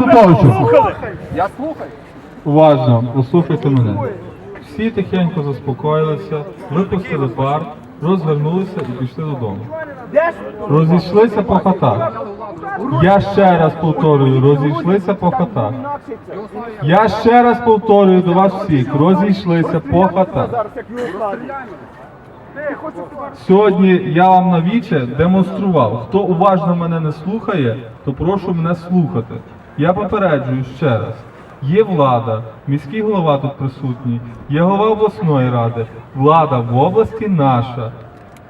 Поповичу, Я слухаю. уважно, послухайте мене. Всі тихенько заспокоїлися, випустили пар, розвернулися і пішли додому. Розійшлися по хатах. Я ще раз повторюю, розійшлися по хатах. Я ще раз повторюю до вас всіх, розійшлися по хатах. Сьогодні я вам на віче демонстрував. Хто уважно мене не слухає, то прошу мене слухати. Я попереджую ще раз. Є влада, міський голова тут присутній, є голова обласної ради. Влада в області наша.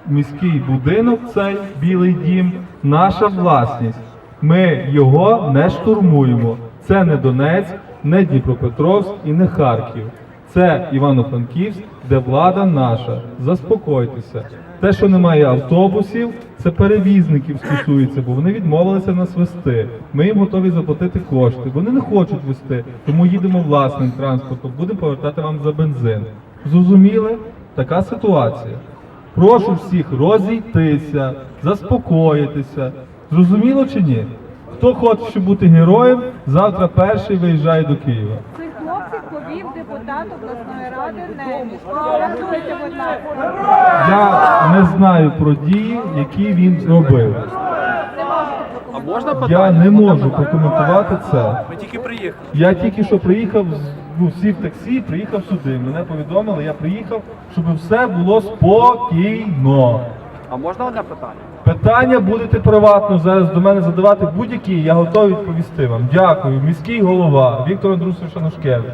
Міський будинок, цей білий дім, наша власність. Ми його не штурмуємо. Це не Донець, не Дніпропетровськ і не Харків. Це Івано-Франківськ, де влада наша. Заспокойтеся. Те, що немає автобусів, це перевізників стосується, бо вони відмовилися нас вести. Ми їм готові заплатити кошти. Вони не хочуть вести, тому їдемо власним транспортом. Будемо повертати вам за бензин. Зрозуміли? Така ситуація. Прошу всіх розійтися, заспокоїтися. Зрозуміло чи ні? Хто хоче бути героєм, завтра перший виїжджає до Києва. Цих хлопців повів депутат обласної ради Неміш. Рятуйте, будь ласка. Я не знаю про дії, які він зробив. А можна Я не можу прокоментувати це. Ми тільки приїхали. Я тільки що приїхав, з- ну, сів в таксі, приїхав сюди. Мене повідомили, я приїхав, щоб все було спокійно. А можна одне питання? Питання будете приватно зараз до мене задавати будь-які, я готовий відповісти вам. Дякую. Міський голова Віктор Андрусович Анушкевич.